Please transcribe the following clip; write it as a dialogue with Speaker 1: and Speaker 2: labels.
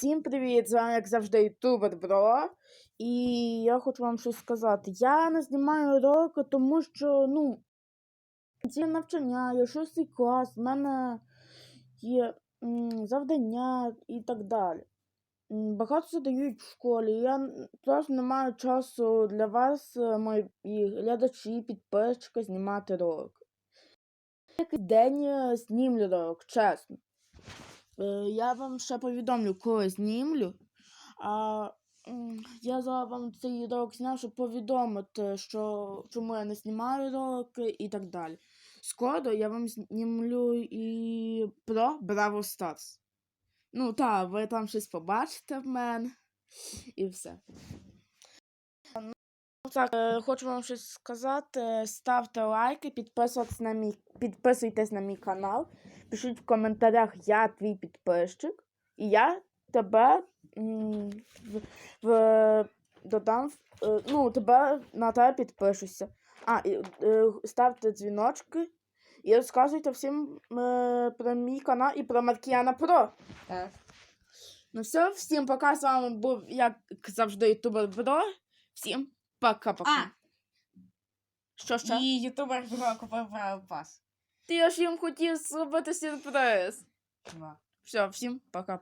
Speaker 1: Всім привіт! З вами, як завжди, ютубер Бро. І я хочу вам щось сказати. Я не знімаю уроки, тому що, ну, це навчання, я шостий клас, в мене є м, завдання і так далі. Багато задають в школі. Я просто не маю часу для вас, е, мої глядачі, підписчики, знімати ролики. Який день е, знімлю ролик, чесно. Е, Я вам ще повідомлю, коли знімлю. А я зараз вам цей ролик зняв, щоб повідомити, що чому я не знімаю ролики і так далі. Скоро я вам знімлю і про Браво Старс. Ну так, ви там щось побачите в мене і все. Так, е, хочу вам щось сказати. Ставте лайки, підписуйтесь на мій, підписуйтесь на мій канал. Пишіть в коментарях, я твій підписчик, і я тебе м, в, в, додам, в- е, ну, тебе на тебе підпишуся. А, і е, ставте дзвіночки і розказуйте всім е, про мій канал і про Маркіяна Про.
Speaker 2: Так.
Speaker 1: Ну все, всім пока. З вами був, як завжди, ютубер Бро. Всім пока-пока.
Speaker 2: А,
Speaker 1: Що ще?
Speaker 2: і ютубер Бро купив Бравл Пас.
Speaker 1: Ти ж їм хотів зробити сюрприз. Все, всім пока.